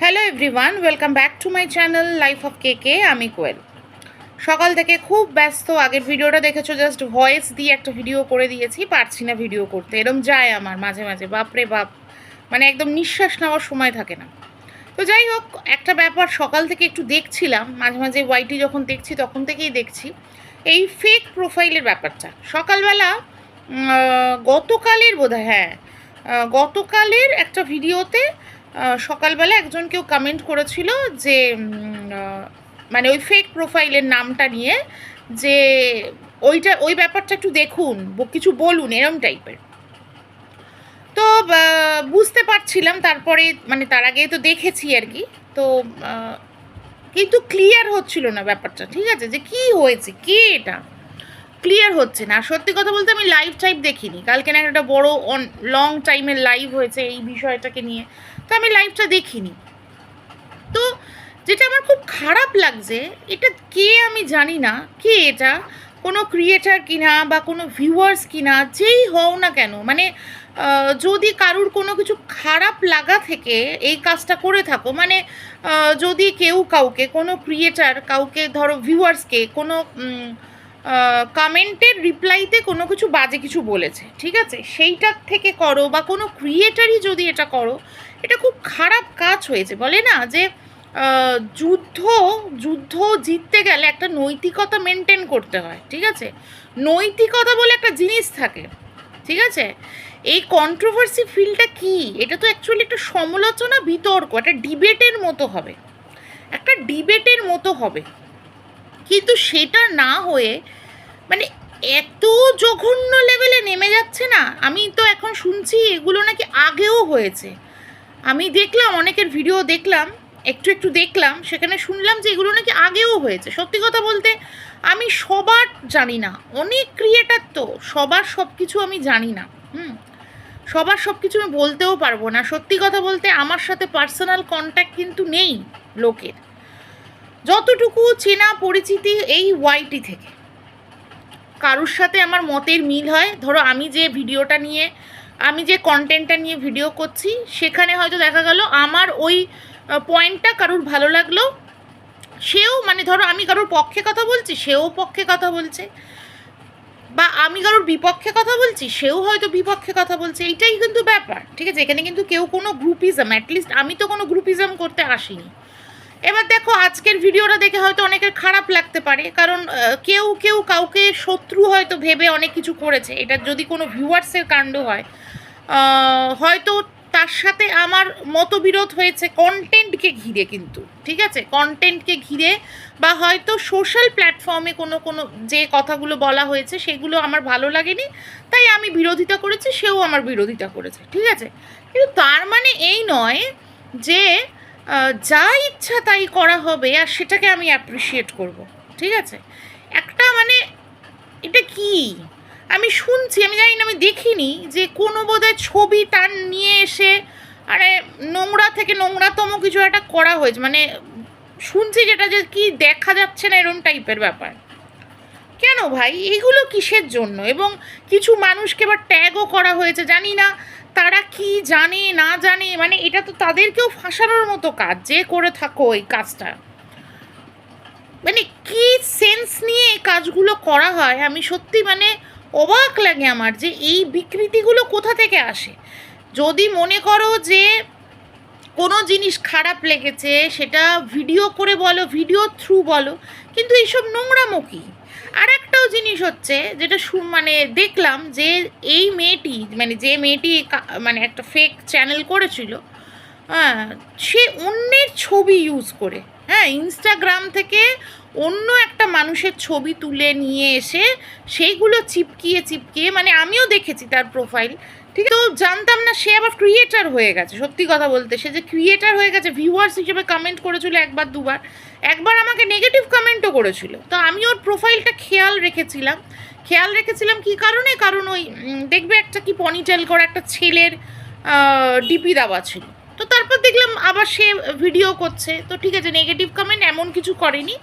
Hello everyone welcome back to my channel life of K K আমি কোয়েল। সকাল থেকে খুব ব্যস্ত, আগের ভিডিওটা দেখেছ জাস্ট ভয়েস দিয়ে একটা ভিডিও করে দিয়েছি, পারছি না ভিডিও করতে। এরম যায় আমার, মাঝে মাঝে বাপরে বাপ। মানে একদম নিঃশ্বাস নেওয়ার সময় থাকে না। তো যাই হোক, একটা ব্যাপার, সকাল থেকে একটু দেখছিলাম, মাঝে মাঝে ওয়াইটি যখন দেখছি, তখন থেকেই দেখছি। এই ফেক প্রোফাইলের ব্যাপারটা। সকালবেলা গতকালের বোধহয় হ্যাঁ গতকালের একটা ভিডিওতে সকালবেলা একজন কেউ কমেন্ট করেছিল যে মানে ওই ফেক প্রোফাইলের নামটা নিয়ে যে ওইটা, ওই ব্যাপারটা একটু দেখুন কিছু বলুন, এরম টাইপের তো বুঝতে পারছিলাম তারপরে মানে তার আগে তো দেখেছি আর কি। তো কিন্তু ক্লিয়ার হচ্ছিল না ব্যাপারটা, ঠিক আছে? যে কি হয়েছে? কে এটা? ক্লিয়ার হচ্ছে না। সত্যি কথা বলতে আমি লাইভ টাইপ দেখিনি। কালকে না একটা বড় অন লং টাইমের লাইভ হয়েছে এই বিষয়টাকে নিয়ে। তো আমি লাইভটা দেখিনি। তো যেটা আমার খুব খারাপ লাগছে, এটা কে আমি জানি না, কে এটা? কোনো ক্রিয়েটার কিনা বা কোনো ভিউয়ার্স কিনা, যেই হও না কেন মানে যদি কারুর কোনো কিছু খারাপ লাগা থেকে এই কাজটা করে থাকো মানে যদি কেউ কাউকে, কোনো ক্রিয়েটার কাউকে, ধরো ভিউয়ার্সকে কোনো কমেন্টের রিপ্লাইতে কোনো কিছু বাজে কিছু বলেছে, ঠিক আছে? সেইটার থেকে করো বা কোনো ক্রিয়েটারই যদি এটা করো, এটা খুব খারাপ কাজ হয়েছে। বলে না যে যুদ্ধ যুদ্ধ জিততে গেলে একটা নৈতিকতা মেনটেন করতে হয়, ঠিক আছে? নৈতিকতা বলে একটা জিনিস থাকে, ঠিক আছে? এই কন্ট্রোভার্সি ফিলটা কি? এটা তো অ্যাকচুয়ালি একটা সমালোচনা বিতর্ক, একটা ডিবেটের মতো হবে। একটা ডিবেটের মতো হবে। কিন্তু সেটা না হয়ে মানে এত জঘন্য লেভেলে নেমে যাচ্ছে না। আমি তো এখন শুনছি এগুলো নাকি আগেও হয়েছে। আমি দেখলাম, অনেকের ভিডিও দেখলাম, একটু একটু দেখলাম, সেখানে শুনলাম যে এগুলো নাকি আগেও হয়েছে। সত্যি কথা বলতে, আমি সবার জানি না। অনেক ক্রিয়েটার তো, সবার সব কিছু আমি জানি না। হুম? সবার সব কিছু আমি বলতেও পারব না। সত্যি কথা বলতে, আমার সাথে পার্সোনাল কন্ট্যাক্ট কিন্তু নেই লোকের। যতটুকু চেনা পরিচিতি এই ওয়াইটি থেকে। কারুর সাথে আমার মতের মিল হয়, ধরো আমি যে ভিডিওটা নিয়ে, আমি যে কন্টেন্টটা নিয়ে ভিডিও করছি, সেখানে হয়তো দেখা গেল আমার ওই পয়েন্টটা কারুর ভালো লাগল। সেও মানে ধরো আমি কারোর পক্ষে কথা বলছি, সেও পক্ষে কথা বলছে। বা আমি কারোর বিপক্ষে কথা বলছি, সেও হয়তো বিপক্ষে কথা বলছে, এইটাই কিন্তু ব্যাপার, ঠিক আছে? এখানে কিন্তু কেউ কোনো গ্রুপিজম অ্যাটলিস্ট আমি তো কোনো গ্রুপিজম করতে আসিনি। এবার দেখো, আজকের ভিডিওটা দেখে হয়তো অনেকের খারাপ লাগতে পারে, কারণ কেউ কেউ কাউকে শত্রু হয়তো ভেবে অনেক কিছু করেছে। এটা যদি কোনো ভিউয়ার্সের কাণ্ড হয় হয়তো তার সাথে আমার মতবিরোধ হয়েছে কন্টেন্টকে ঘিরে কিন্তু, ঠিক আছে? কন্টেন্টকে ঘিরে বা হয়তো সোশ্যাল প্ল্যাটফর্মে কোনো কোনো যে কথাগুলো বলা হয়েছে, সেগুলো আমার ভালো লাগেনি, তাই আমি বিরোধিতা করেছি, সেও আমার বিরোধিতা করেছে, ঠিক আছে? কিন্তু তার মানে এই নয় যে যা ইচ্ছা তাই করা হবে আর সেটাকে আমি অ্যাপ্রিসিয়েট করব, ঠিক আছে? একটা মানে এটা কি? আমি শুনছি, আমি জানি না, আমি দেখিনি যে কোনো বোধহয় ছবি তার নিয়ে এসে আরে নোংরা থেকে নোংরাতম কিছু একটা করা হয়েছে। মানে শুনছি যেটা যে কি দেখা যাচ্ছে না এরম টাইপের ব্যাপার। কেন ভাই? এগুলো কিসের জন্য? এবং কিছু মানুষকে এবার ট্যাগও করা হয়েছে, জানি না তারা কি জানে, না জানে মানে এটা তো তাদেরকেও ফাঁসানোর মতো কাজ, যে করে থাকো এই কাজটা। মানে কি সেন্স নিয়ে এই কাজগুলো করা হয়? আমি সত্যি মানে অবাক লাগে আমার যে এই বিকৃতিগুলো কোথা থেকে আসে? যদি মনে করো যে কোনো জিনিস খারাপ লেগেছে, সেটা ভিডিও করে বলো ভিডিও থ্রু বলো, কিন্তু এইসব নোংরামো কি? আর একটাও জিনিস হচ্ছে যেটা মানে দেখলাম যে এই মেয়েটি মানে যে মেয়েটি মানে একটা ফেক চ্যানেল করেছিল হ্যাঁ সে অন্যের ছবি ইউজ করে। হ্যাঁ ইনস্টাগ্রাম থেকে অন্য একটা মানুষের ছবি তুলে নিয়ে এসে সেইগুলো চিপকিয়ে চিপকিয়ে মানে আমিও দেখেছি তার প্রোফাইল ঠিক তো জানতাম না সে আবার ক্রিয়েটার হয়ে গেছে। সত্যি কথা বলতে, সে যে ক্রিয়েটার হয়ে গেছে ভিউয়ার্স হিসেবে কমেন্ট করেছিল একবার, দুবার। একবার আমাকে নেগেটিভ কমেন্টও করেছিল। তো আমি ওর প্রোফাইলটা খেয়াল রেখেছিলাম। খেয়াল রেখেছিলাম কি কারণে? কারণ ওই দেখবে একটা কি পনিটেল করা একটা ছেলের ডিপি দেওয়া ছিল। তো তারপর দেখলাম আবার সে ভিডিও করছে। তো ঠিক আছে নেগেটিভ কমেন্ট এমন কিছু করেনি।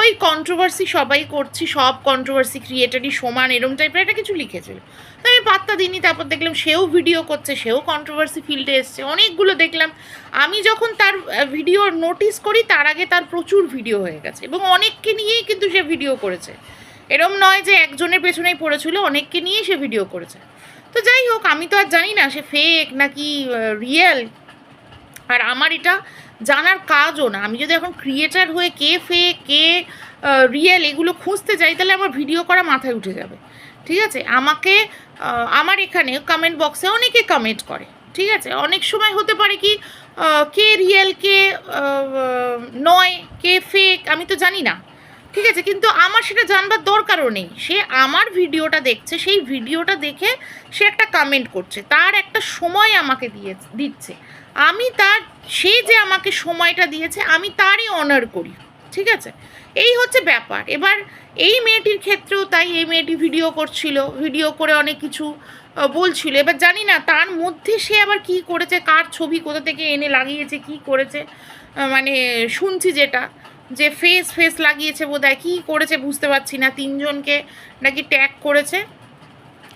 ওই কন্ট্রোভার্সি সবাই করছি, সব কন্ট্রোভার্সি ক্রিয়েটারই সমান, এরম টাইপের একটা কিছু লিখেছিল। তো আমি পাত্তা দিইনি, তারপর দেখলাম সেও ভিডিও করছে, সেও কন্ট্রোভার্সি ফিল্ডে এসছে, অনেকগুলো দেখলাম। আমি যখন তার ভিডিও নোটিস করি, তার আগে তার প্রচুর ভিডিও হয়ে গেছে এবং অনেককে নিয়েই কিন্তু সে ভিডিও করেছে। এরম নয় যে একজনের পেছনেই পড়েছিল, অনেককে নিয়েই সে ভিডিও করেছে। তো যাই হোক, আমি তো আর জানি না, সে ফেক নাকি রিয়েল আর আমার এটা জানার কাজও না। আমি যদি এখন ক্রিয়েটার হয়ে কে ফেক কে রিয়েল এগুলো খুঁজতে যাই, তাহলে আমার ভিডিও করা মাথায় উঠে যাবে। ঠিক আছে? আমাকে আমার এখানে কমেন্ট বক্সে অনেকে কমেন্ট করে। ঠিক আছে? অনেক সময় হতে পারে কি কে রিয়েল কে নয়, কে ফেক আমি তো জানি না। ঠিক আছে? কিন্তু আমার সেটা জানবার দরকারও নেই। সে আমার ভিডিওটা দেখছে, সেই ভিডিওটা দেখে সে একটা কমেন্ট করছে। তার একটা সময় আমাকে দিয়ে, দিচ্ছে। আমি তার, সে যে আমাকে সময়টা দিয়েছে, আমি তারই অনার করি, ঠিক আছে? এই হচ্ছে ব্যাপার। এবার এই মেয়েটির ক্ষেত্রেও তাই, এই মেয়েটি ভিডিও করছিল ভিডিও করে অনেক কিছু বলছিল। এবার জানি না, তার মধ্যে সে আবার কি করেছে, কার ছবি কোথা থেকে এনে লাগিয়েছে, কি করেছে মানে শুনছি যেটা, যে ফেস ফেস লাগিয়েছে বোধহয়, কী করেছে বুঝতে পারছি না। তিনজনকে নাকি ট্যাগ করেছে।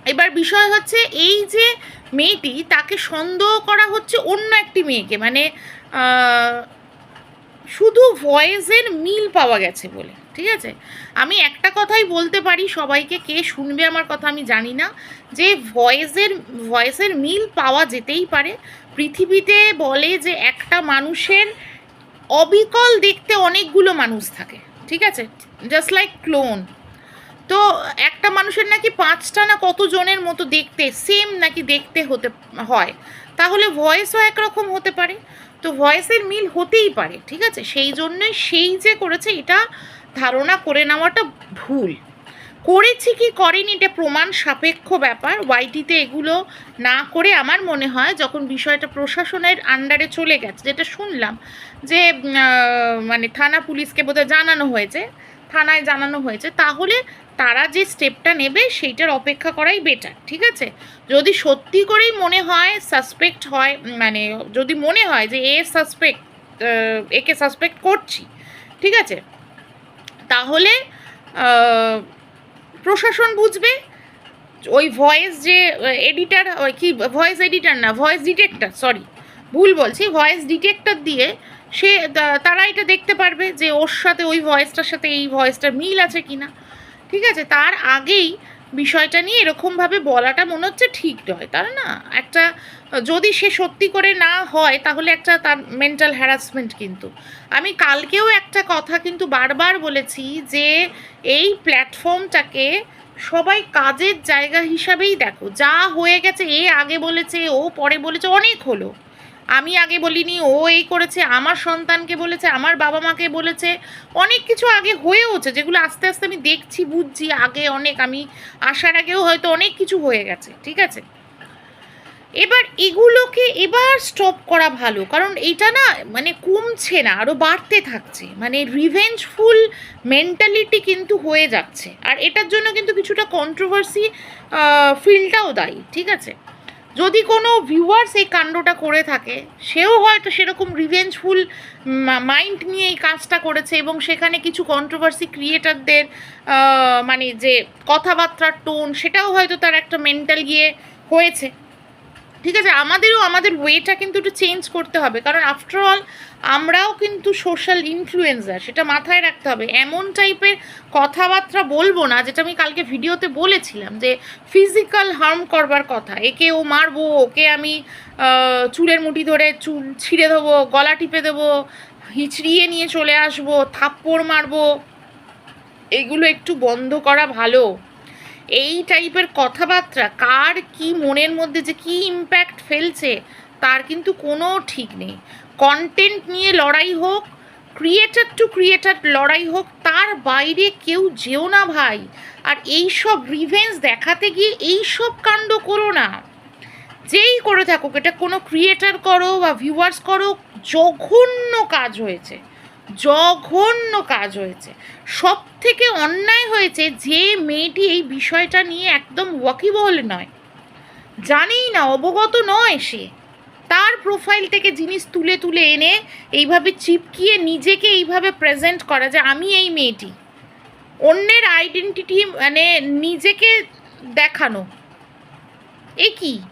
এবার বিষয় হচ্ছে এই যে মেয়েটি, তাকে সন্দেহ করা হচ্ছে অন্য একটি মেয়েকে মানে শুধু ভয়েসের মিল পাওয়া গেছে বলে, ঠিক আছে? আমি একটা কথাই বলতে পারি সবাইকে, কে শুনবে আমার কথা আমি জানি না, যে ভয়েসের ভয়েসের মিল পাওয়া যেতেই পারে। পৃথিবীতে বলে যে একটা মানুষের অবিকল দেখতে অনেকগুলো মানুষ থাকে, ঠিক আছে? জাস্ট লাইক ক্লোন তো একটা মানুষের নাকি পাঁচটা না কত জনের মতো দেখতে সেম নাকি দেখতে হতে হয়। তাহলে ভয়েসও একরকম হতে পারে, তো ভয়েসের মিল হতেই পারে, ঠিক আছে? সেই জন্যই সেই যে করেছে, এটা ধারণা করে নেওয়াটা ভুল। করেছি কি করেনি, এটা প্রমাণ সাপেক্ষ ব্যাপার। ওয়াইটিতে এগুলো না করে আমার মনে হয় যখন বিষয়টা প্রশাসনের আন্ডারে চলে গেছে, যেটা শুনলাম যে মানে থানা পুলিশকে বোধহয় জানানো হয়েছে থানায় জানানো হয়েছে, তাহলে তারা যে স্টেপটা নেবে সেইটার অপেক্ষা করাই বেটার ঠিক আছে? যদি সত্যি করেই মনে হয় সাসপেক্ট হয় মানে যদি মনে হয় যে এ সাসপেক্ট একে সাসপেক্ট করছি, ঠিক আছে? তাহলে প্রশাসন বুঝবে, ওই ভয়েস যে এডিটার কি ভয়েস এডিটার না ভয়েস ডিটেক্টর সরি ভুল বলছি ভয়েস ডিটেক্টর দিয়ে সে তারা এটা দেখতে পারবে যে ওর সাথে ওই ভয়েসটার সাথে এই ভয়েসটার মিল আছে কি না ঠিক আছে? তার আগেই বিষয়টা নিয়ে এরকমভাবে বলাটা মনে হচ্ছে ঠিক নয়। তার না, একটা, যদি সে সত্যি করে না হয়, তাহলে একটা তার মেন্টাল হ্যারাসমেন্ট কিন্তু। আমি কালকেও একটা কথা কিন্তু বারবার বলেছি যে এই প্ল্যাটফর্মটাকে সবাই কাজের জায়গা হিসাবেই দেখো। যা হয়ে গেছে, এ আগে বলেছে, ও পরে বলেছে, অনেক হলো। আমি আগে বলিনি, ও এই করেছে, আমার সন্তানকে বলেছে, আমার বাবা মাকে বলেছে, অনেক কিছু আগে হয়েওছে যেগুলো আস্তে আস্তে আমি দেখছি, বুঝছি, আগে অনেক, আমি আসার আগেও হয়তো অনেক কিছু হয়ে গেছে, ঠিক আছে? এবার এগুলোকে এবার স্টপ করা ভালো, কারণ এটা না মানে কমছে না আরও বাড়তে থাকছে মানে রিভেঞ্জফুল মেন্টালিটি কিন্তু হয়ে যাচ্ছে, আর এটার জন্য কিন্তু কিছুটা কন্ট্রোভার্সি ফিলটাও দায়ী, ঠিক আছে? যদি কোনো ভিউয়ার্স এই কাণ্ডটা করে থাকে, সেও হয়তো সেরকম রিভেঞ্জফুল মাইন্ড নিয়ে এই কাজটা করেছে এবং সেখানে কিছু কন্ট্রোভার্সি ক্রিয়েটারদের মানে যে কথাবার্তার টোন সেটাও হয়তো তার একটা মেন্টাল গিয়ে হয়েছে। ঠিক আছে, আমাদেরও আমাদের ওয়েটা কিন্তু একটু চেঞ্জ করতে হবে। কারণ আফটারঅল আমরাও কিন্তু সোশ্যাল ইনফ্লুয়েন্সার সেটা মাথায় রাখতে হবে। এমন টাইপের কথাবার্তা বলব না, যেটা আমি কালকে ভিডিওতে বলেছিলাম যে ফিজিক্যাল হার্ম করবার কথা। একে ও মারবো, ওকে আমি চুলের মুঠি ধরে চুল ছিঁড়ে দেবো, গলা টিপে দেবো, হিচড়িয়ে নিয়ে চলে আসব, থাপ্পড় মারবো, এগুলো একটু বন্ধ করা ভালো। এই টাইপের কথাবার্তা, কার কি মনের মধ্যে যে কি ইম্প্যাক্ট ফেলছে, তার কিন্তু কোনো ঠিক নেই। কন্টেন্ট নিয়ে লড়াই হোক ক্রিয়েটার টু ক্রিয়েটার লড়াই হোক, তার বাইরে কেউ যেও না ভাই। আর এই সব রিভেন্স দেখাতে গিয়ে এই সব কাণ্ড করো না। যেই করে থাকুক, এটা কোনো ক্রিয়েটার করো বা ভিউয়ার্স করো, জঘন্য কাজ হয়েছে। জঘন্য কাজ হয়েছে। সব থেকে অন্যায় হয়েছে যে মেয়েটি এই বিষয়টা নিয়ে একদম ওয়াকিবহল নয়। জানেই না, অবগত নয় সে। তার প্রোফাইল থেকে জিনিস তুলে তুলে এনে এইভাবে চিপকিয়ে নিজেকে এইভাবে প্রেজেন্ট করা যে আমি এই মেয়েটি। অন্যের আইডেন্টিটি মানে নিজেকে দেখানো। এ কি?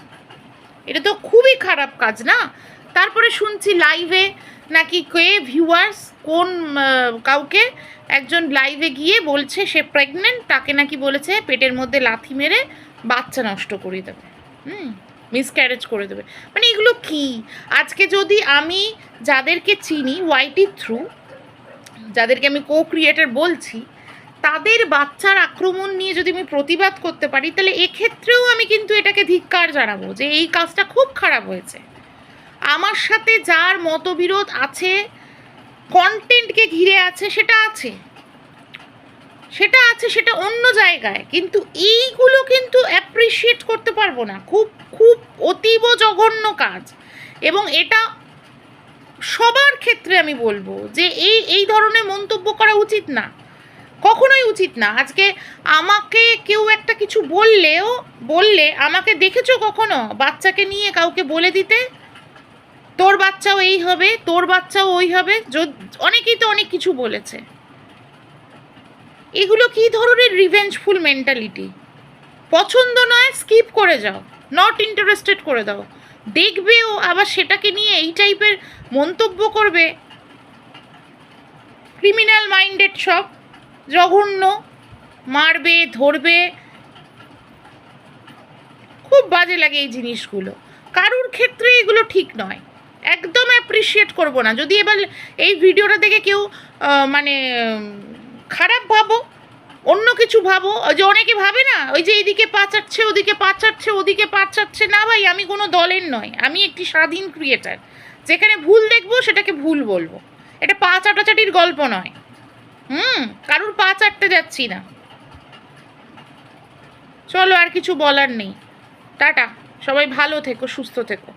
এটা তো খুবই খারাপ কাজ না? তারপরে শুনছি লাইভে নাকি কে ভিউয়ার্স কোন কাউকে একজন লাইভে গিয়ে বলছে সে প্রেগনেন্ট তাকে নাকি বলেছে পেটের মধ্যে লাথি মেরে বাচ্চা নষ্ট করে দেবে। হুম মিসক্যারেজ করে দেবে। মানে এগুলো কি? আজকে যদি আমি যাদেরকে চিনি ওয়াইটির থ্রু যাদেরকে আমি কো ক্রিয়েটার বলছি, তাদের বাচ্চার আক্রমণ নিয়ে যদি আমি প্রতিবাদ করতে পারি, তাহলে এক্ষেত্রেও আমি কিন্তু এটাকে ধিক্কার জানাব যে এই কাজটা খুব খারাপ হয়েছে। আমার সাথে যার মতবিরোধ আছে কন্টেন্টকে ঘিরে আছে, সেটা আছে। সেটা আছে, সেটা অন্য জায়গায়। কিন্তু এইগুলো কিন্তু অ্যাপ্রিসিয়েট করতে পারব না। খুব খুব অতীব জঘন্য কাজ। এবং এটা সবার ক্ষেত্রে আমি বলব যে এই এই ধরনের মন্তব্য করা উচিত না। কখনোই উচিত না। আজকে আমাকে কেউ একটা কিছু বললেও, বললে আমাকে দেখেছ কখনো বাচ্চাকে নিয়ে কাউকে বলে দিতে? তোর বাচ্চাও এই হবে, তোর বাচ্চাও ওই হবে অনেকেই তো অনেক কিছু বলেছে। এগুলো কি ধরনের রিভেঞ্জফুল মেন্টালিটি পছন্দ নয় স্কিপ করে যাও নট ইন্টারেস্টেড করে দাও। দেখবেও আবার সেটাকে নিয়ে এই টাইপের মন্তব্য করবে। ক্রিমিনাল মাইন্ডেড সব, জঘন্য, মারবে, ধরবে। খুব বাজে লাগে এই জিনিসগুলো। কারুর ক্ষেত্রে এগুলো ঠিক নয়। একদম অ্যাপ্রিসিয়েট করব না। যদি এবার এই ভিডিওটা দেখে কেউ মানে খারাপ ভাবো, অন্য কিছু ভাবো, যে অনেকে ভাবে না, ওই যে এইদিকে পা চাটছে, ওদিকে পা চাটছে, ওদিকে পা চাটছে, না ভাই, আমি কোনো দলের নয়, আমি একটি স্বাধীন ক্রিয়েটার যেখানে ভুল দেখব, সেটাকে ভুল বলব। এটা পা চাটাচাটির গল্প নয়। হুম, কারুর পা চাটতে যাচ্ছি না। চলো, আর কিছু বলার নেই। টাটা, সবাই ভালো থেকো, সুস্থ থেকো।